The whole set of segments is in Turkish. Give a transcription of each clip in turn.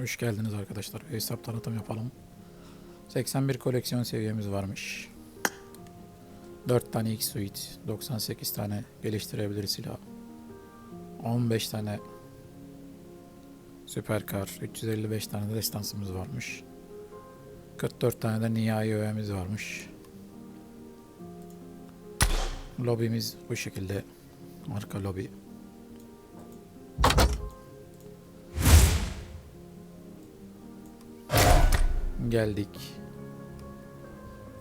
Hoş geldiniz arkadaşlar. Bir hesap tanıtım yapalım. 81 koleksiyon seviyemiz varmış. 4 tane X Suite, 98 tane geliştirebilir silah. 15 tane süperkar, 355 tane de destansımız varmış. 44 tane de nihai öğemiz varmış. Lobimiz bu şekilde. Arka lobi. Geldik.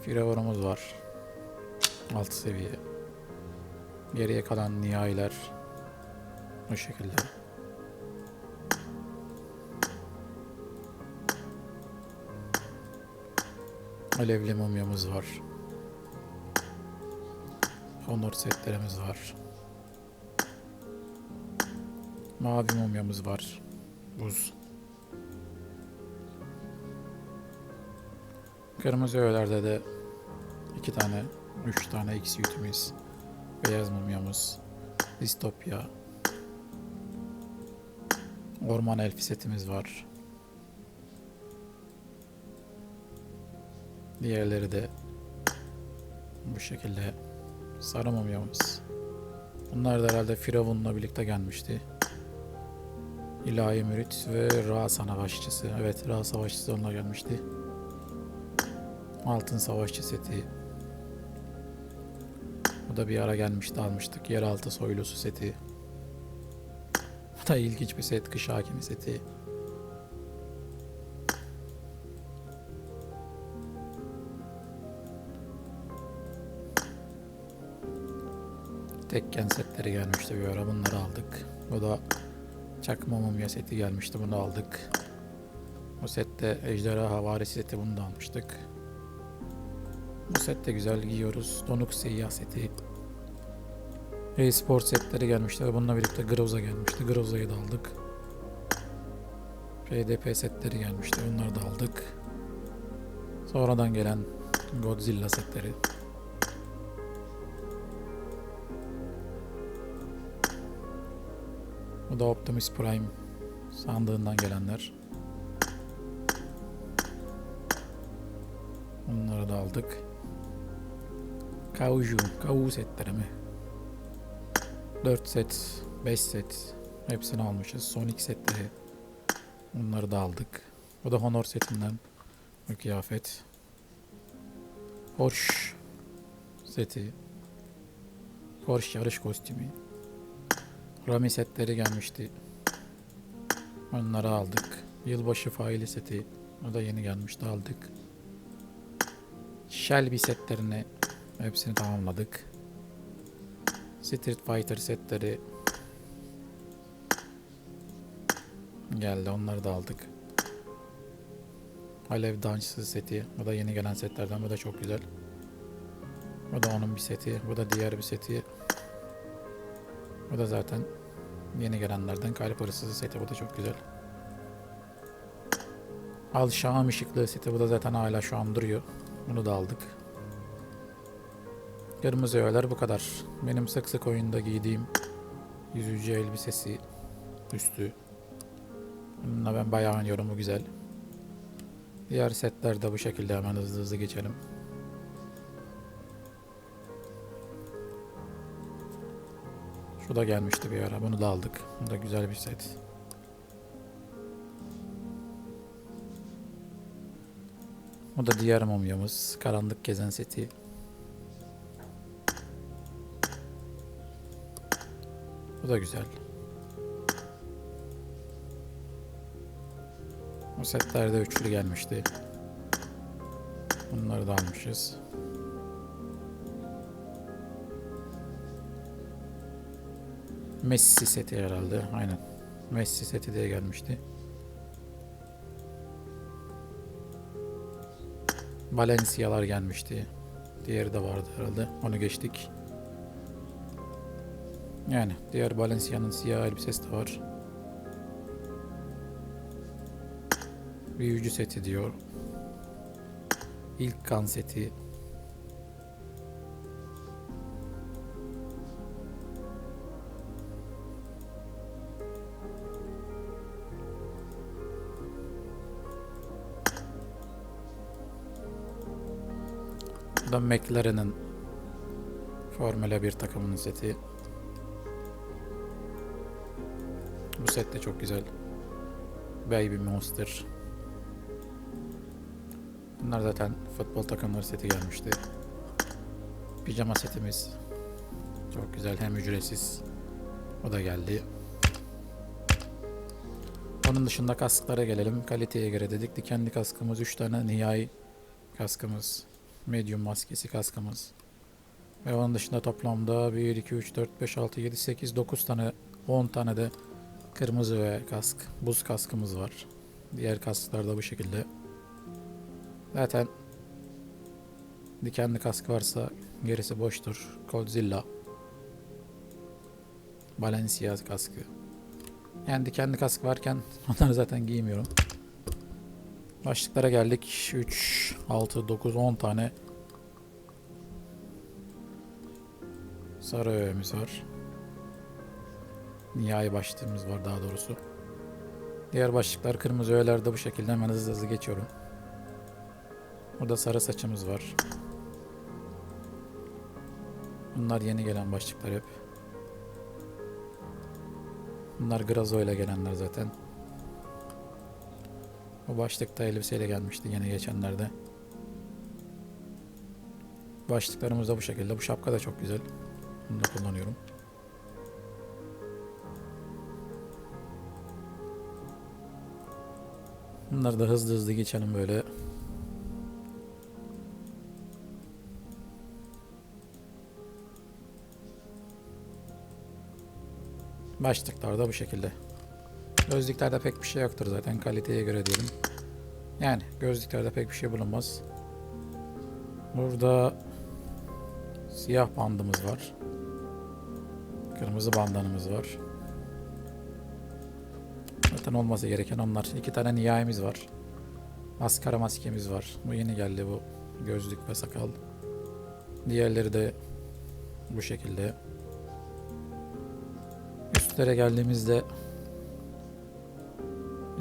Firavunumuz var. 6 seviye. Geriye kalan nihailer bu şekilde. Alevli mumyamız var. Honor setlerimiz var. Mavi mumyamız var. Buz. Kırmızı öğelerde de iki tane, üç tane X yutimiz, beyaz mumyamız, distopya, orman elfi setimiz var. Diğerleri de bu şekilde sarı mumyamız. Bunlar da herhalde Firavun'la birlikte gelmişti. İlahi Mürit ve Ra Savaşçısı. Evet Ra Savaşçısı onunla gelmişti. Altın Savaşçı seti. Bu da bir ara gelmişti almıştık. Yeraltı soylusu seti. Bu da ilginç bir set. Kış hakimi seti. Tekken setleri gelmişti bir ara. Bunları aldık. Bu da çakma mumya seti gelmişti. Bunu aldık. Bu sette Ejderha Havarisi seti bunu da almıştık. Bu set de güzel giyiyoruz. Donuk seyyah seti. E-sport setleri gelmişti ve bununla birlikte Groza gelmişti. Groza'yı da aldık. PDP setleri gelmişti. Onları da aldık. Sonradan gelen Godzilla setleri. Bu da Optimus Prime sandığından gelenler. Bunları da aldık. Kauju, Kau setleri mi? 4 set, 5 set hepsini almışız. Sonic setleri. Bunları da aldık. Bu da Honor setinden bir kıyafet. Porsche seti. Porsche yarış kostümü. Rami setleri gelmişti. Onları aldık. Yılbaşı faili seti. O da yeni gelmişti aldık. Shelby setlerini hepsini tamamladık. Street Fighter setleri geldi. Onları da aldık. Alev Dancısı seti. Bu da yeni gelen setlerden. Bu da çok güzel. Bu da onun bir seti. Bu da diğer bir seti. Bu da zaten yeni gelenlerden kalp arası seti. Bu da çok güzel. Al Şam ışıklı seti. Bu da zaten hala şu an duruyor. Bunu da aldık. Kırmızı öğeler bu kadar. Benim sık sık oyunda giydiğim yüzücü elbisesi üstü. Bununla ben bayağı oynuyorum bu güzel. Diğer setler de bu şekilde hemen hızlı hızlı geçelim. Şu da gelmişti bir ara. Bunu da aldık. Bu da güzel bir set. Bu da diğer mumyamız. Karanlık gezen seti. Bu da güzel. Bu setlerde üçlü gelmişti. Bunları da almışız. Messi seti herhalde. Aynen. Messi seti diye gelmişti. Valencia'lar gelmişti. Diğeri de vardı herhalde. Onu geçtik. Yani diğer Balencia'nın siyah elbisesi de var. Büyücü seti diyor. İlk kan seti. Bu da McLaren'ın Formula 1 takımının seti. Bu set de çok güzel. Baby Monster. Bunlar zaten futbol takımları seti gelmişti. Pijama setimiz. Çok güzel hem ücretsiz. O da geldi. Onun dışında kasklara gelelim. Kaliteye göre dedik. Dikenli kaskımız 3 tane nihai kaskımız. Medium maskesi kaskımız. Ve onun dışında toplamda 1, 2, 3, 4, 5, 6, 7, 8, 9 tane 10 tane de kırmızı ve kask, buz kaskımız var. Diğer kasklar da bu şekilde. Zaten dikenli kask varsa gerisi boştur. Godzilla. Balenciaga kaskı. Yani dikenli kask varken onları zaten giymiyorum. Başlıklara geldik. 3, 6, 9, 10 tane sarı öğemiz var. Nihai başlığımız var daha doğrusu. Diğer başlıklar kırmızı öğelerde bu şekilde hemen hızlı hızlı geçiyorum. Burada sarı saçımız var. Bunlar yeni gelen başlıklar hep. Bunlar Grazo ile gelenler zaten. Bu başlıkta elbiseyle gelmişti yine geçenlerde. Başlıklarımız da bu şekilde. Bu şapka da çok güzel. Bunu da kullanıyorum. Bunları da hızlı hızlı geçelim böyle. Başlıklar da bu şekilde. Gözlüklerde pek bir şey yoktur zaten kaliteye göre diyelim. Yani gözlüklerde pek bir şey bulunmaz. Burada siyah bandımız var. Kırmızı bandanımız var. Zaten olması gereken onlar. İki tane nihayemiz var. Maskara maskemiz var. Bu yeni geldi bu gözlük ve sakal. Diğerleri de bu şekilde. Üstlere geldiğimizde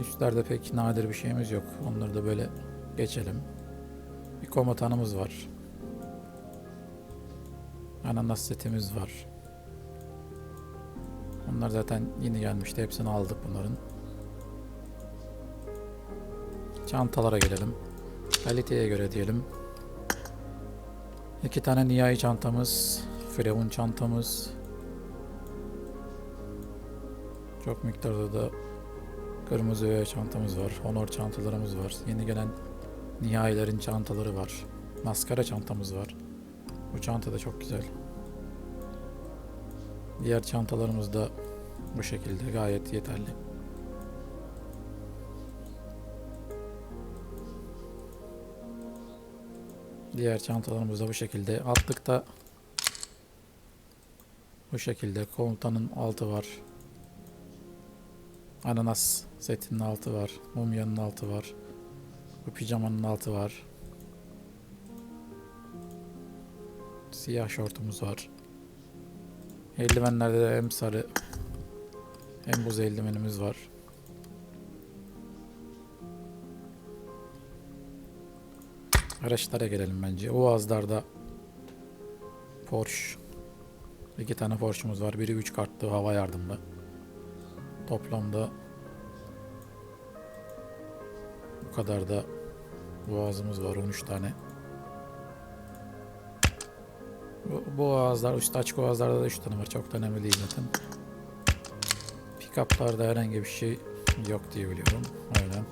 üstlerde pek nadir bir şeyimiz yok. Onları da böyle geçelim. Bir komutanımız var. Ananas setimiz var. Bunlar zaten yeni gelmişti. Hepsini aldık bunların. Çantalara gelelim. Kaliteye göre diyelim. İki tane nihai çantamız. Firavun çantamız. Çok miktarda da kırmızı öğe çantamız var. Honor çantalarımız var. Yeni gelen nihailerin çantaları var. Maskara çantamız var. Bu çanta da çok güzel. Diğer çantalarımız da bu şekilde gayet yeterli. Diğer çantalarımız da bu şekilde. Altlıkta bu şekilde komutanın altı var. Ananas setinin altı var. Mumyanın altı var. Bu pijamanın altı var. Siyah şortumuz var. Eldivenlerde de hem sarı hem buz eldivenimiz var. Araçlara gelelim bence. Oğazlar'da Porsche. iki tane Porsche'umuz var. Biri 3 kartlı hava yardımlı. Toplamda bu kadar da boğazımız var 13 tane. Bu, bu ağızlar, üstü açık ağızlarda da 3 tane var. Çok da önemli değil zaten. Pickup'larda herhangi bir şey yok diye biliyorum. Aynen.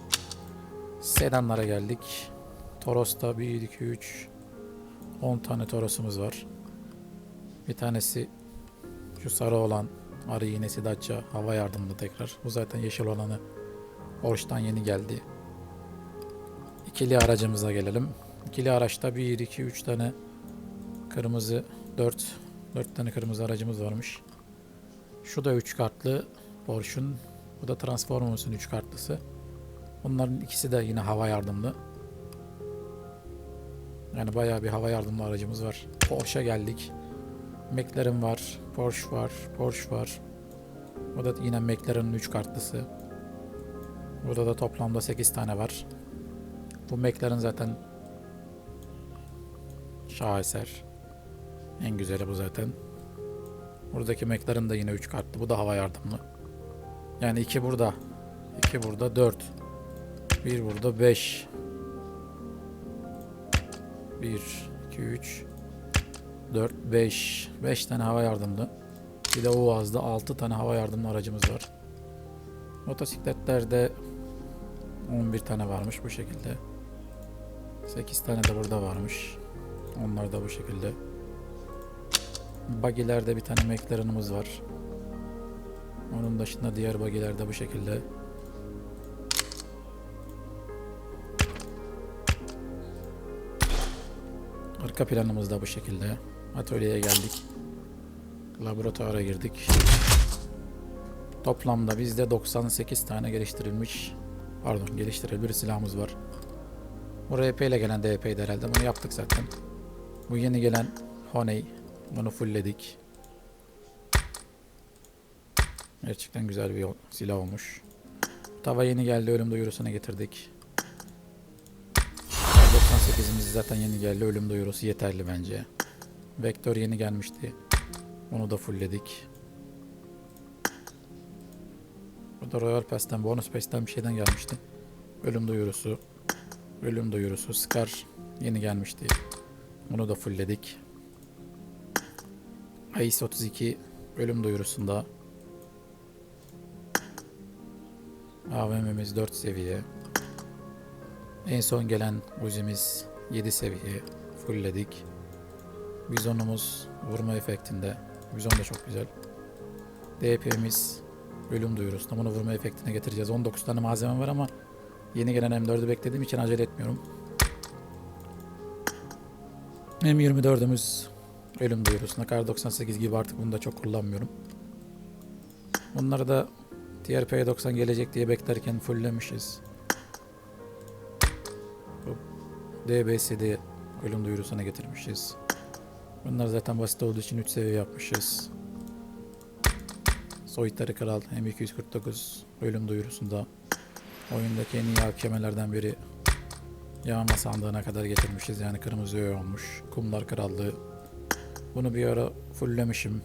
Sedanlara geldik. Toros'ta 1, 2, 3 10 tane Toros'umuz var. Bir tanesi şu sarı olan arı iğnesi Dacia hava yardımlı tekrar. Bu zaten yeşil olanı Orş'tan yeni geldi. İkili aracımıza gelelim. İkili araçta 1, 2, 3 tane kırmızı 4 4 tane kırmızı aracımız varmış. Şu da 3 kartlı Porsche'un. Bu da Transformers'ın 3 kartlısı. Bunların ikisi de yine hava yardımlı. Yani bayağı bir hava yardımlı aracımız var. Porsche geldik. McLaren var, Porsche var, Porsche var. Bu da yine McLaren'ın 3 kartlısı. Burada da toplamda 8 tane var. Bu McLaren zaten Şaheser. En güzeli bu zaten. Buradaki McLaren da yine 3 kartlı. Bu da hava yardımlı. Yani 2 burada. 2 burada 4. 1 burada 5. 1, 2, 3, 4, 5. 5 tane hava yardımlı. Bir de Uaz'da 6 tane hava yardımlı aracımız var. Motosikletlerde 11 tane varmış bu şekilde. 8 tane de burada varmış. Onlar da bu şekilde. Bagilerde bir tane McLaren'ımız var. Onun dışında diğer bagilerde bu şekilde. Arka planımız da bu şekilde. Atölyeye geldik. Laboratuvara girdik. Toplamda bizde 98 tane geliştirilmiş pardon geliştirilebilir silahımız var. Bu RP ile gelen DP'ydi herhalde. Bunu yaptık zaten. Bu yeni gelen Honey. Bunu fullledik. Gerçekten güzel bir silah olmuş. Tava yeni geldi. Ölüm duyurusuna getirdik. 98'imiz zaten yeni geldi. Ölüm duyurusu yeterli bence. Vektör yeni gelmişti. Onu da fullledik. Bu da Royal Pass'ten, Bonus Pass'ten bir şeyden gelmişti. Ölüm duyurusu. Ölüm duyurusu. Scar yeni gelmişti. Bunu da fullledik. AIS 32 ölüm duyurusunda. AVM'miz 4 seviye. En son gelen Uzi'miz 7 seviye. Fullledik. Bizonumuz vurma efektinde. Bizon da çok güzel. DP'miz ölüm duyurusunda. Bunu vurma efektine getireceğiz. 19 tane malzeme var ama yeni gelen M4'ü beklediğim için acele etmiyorum. M24'ümüz ölüm duyurusunda. Kar 98 gibi artık bunu da çok kullanmıyorum. Bunları da diğer P90 gelecek diye beklerken fulllemişiz. DBS'de ölüm duyurusuna getirmişiz. Bunlar zaten basit olduğu için 3 seviye yapmışız. Soytarı Kral M249 ölüm duyurusunda oyundaki en iyi AKM'lerden biri yağma sandığına kadar getirmişiz. Yani kırmızı öğe olmuş. Kumlar Krallığı. Bunu bir ara fulllemişim.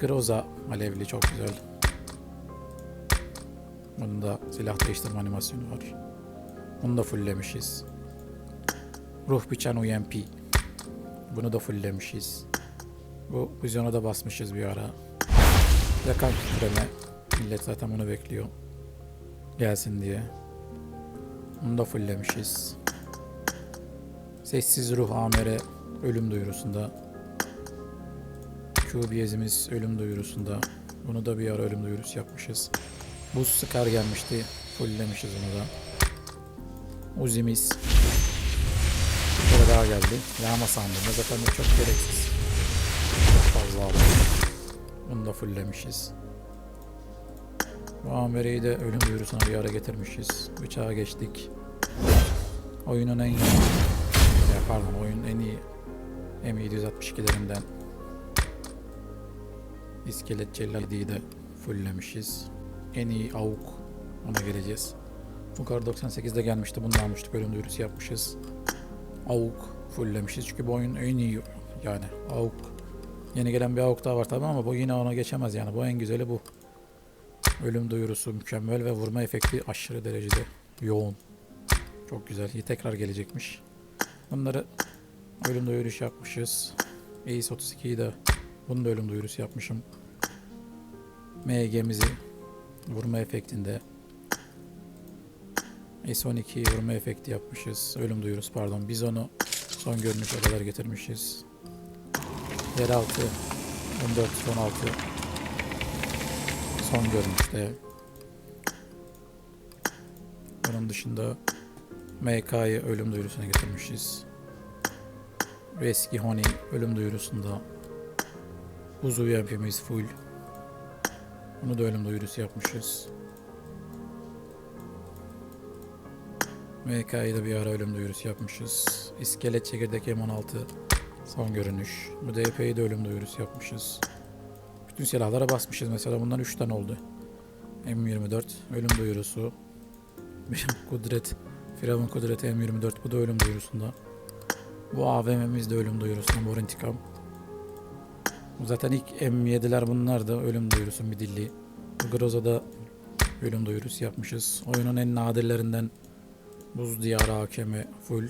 Groza alevli çok güzel. Bunun da silah değiştirme animasyonu var. Bunu da fulllemişiz. Ruh biçen UMP. Bunu da fulllemişiz. Bu vizyona da basmışız bir ara. Yakan titreme. Millet zaten bunu bekliyor. Gelsin diye. Bunu da fulllemişiz. Sessiz ruh amere ölüm duyurusunda. QBS'imiz ölüm duyurusunda. Bunu da bir ara ölüm duyurusu yapmışız. Buz Scar gelmişti. Fulllemişiz onu da. Uzi'miz. Daha geldi. Yağma sandığında zaten bu çok gereksiz. Çok fazla aldı. Bunu da fulllemişiz. Bu amereyi de ölüm duyurusuna bir ara getirmişiz. Bıçağa geçtik. Oyunun en iyi... Ya pardon oyunun en iyi M762'lerinden İskelet Celladi'yi de fulllemişiz. En iyi AUK ona geleceğiz. Bu kar 98'de gelmişti. Bunu almıştık. Ölüm duyurusu yapmışız. AUK fulllemişiz. Çünkü bu oyun en iyi yani AUK. Yeni gelen bir AUK daha var tabi ama bu yine ona geçemez yani. Bu en güzeli bu. Ölüm duyurusu mükemmel ve vurma efekti aşırı derecede yoğun. Çok güzel. Tekrar gelecekmiş. Bunları ölüm duyurusu yapmışız. Ace 32'yi de bunun da ölüm duyurusu yapmışım. MG'mizi vurma efektinde S12'yi vurma efekti yapmışız. Ölüm duyurusu pardon. Biz onu son görünüşe kadar getirmişiz. Yeraltı 14 son 6 son görünüşte. Onun dışında MK'yı ölüm duyurusuna getirmişiz. Ve eski Honey ölüm duyurusunda. Buz UMP'miz full. Bunu da ölüm duyurusu yapmışız. MK'yı da bir ara ölüm duyurusu yapmışız. İskelet çekirdek M16 son görünüş. Bu DP'yi de ölüm duyurusu yapmışız. Bütün silahlara basmışız mesela bundan 3 tane oldu. M24 ölüm duyurusu. Bir kudret Firavun kudreti M24 bu da ölüm duyurusunda. Bu AVM'miz de ölüm duyurusu. Mor intikam. Zaten ilk M7'ler bunlar da ölüm duyurusu midilli. Bu Groza'da ölüm duyurusu yapmışız. Oyunun en nadirlerinden Buz Diyarı hakemi full.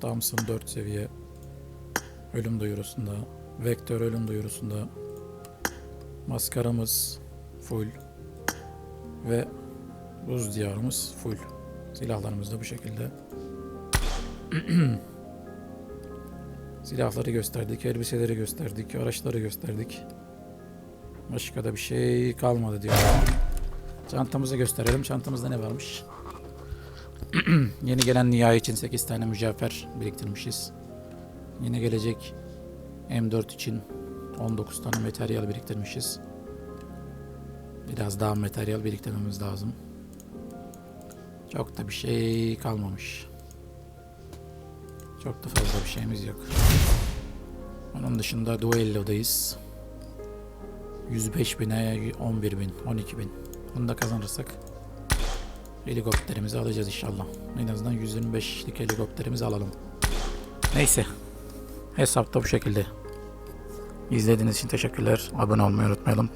Thompson 4 seviye. Ölüm duyurusunda. Vektör ölüm duyurusunda. Maskaramız full. Ve buz diyarımız full. Silahlarımız da bu şekilde. Silahları gösterdik, elbiseleri gösterdik, araçları gösterdik. Başka da bir şey kalmadı diyor. Çantamızı gösterelim. Çantamızda ne varmış? Yeni gelen nihai için 8 tane mücevher biriktirmişiz. Yeni gelecek M4 için 19 tane materyal biriktirmişiz. Biraz daha materyal biriktirmemiz lazım. Çok da bir şey kalmamış. Çok da fazla bir şeyimiz yok. Onun dışında Duello'dayız. 105 bine 11 bin, 12 bin. Bunu da kazanırsak helikopterimizi alacağız inşallah. En azından 125'lik helikopterimizi alalım. Neyse. Hesapta bu şekilde. İzlediğiniz için teşekkürler. Abone olmayı unutmayalım.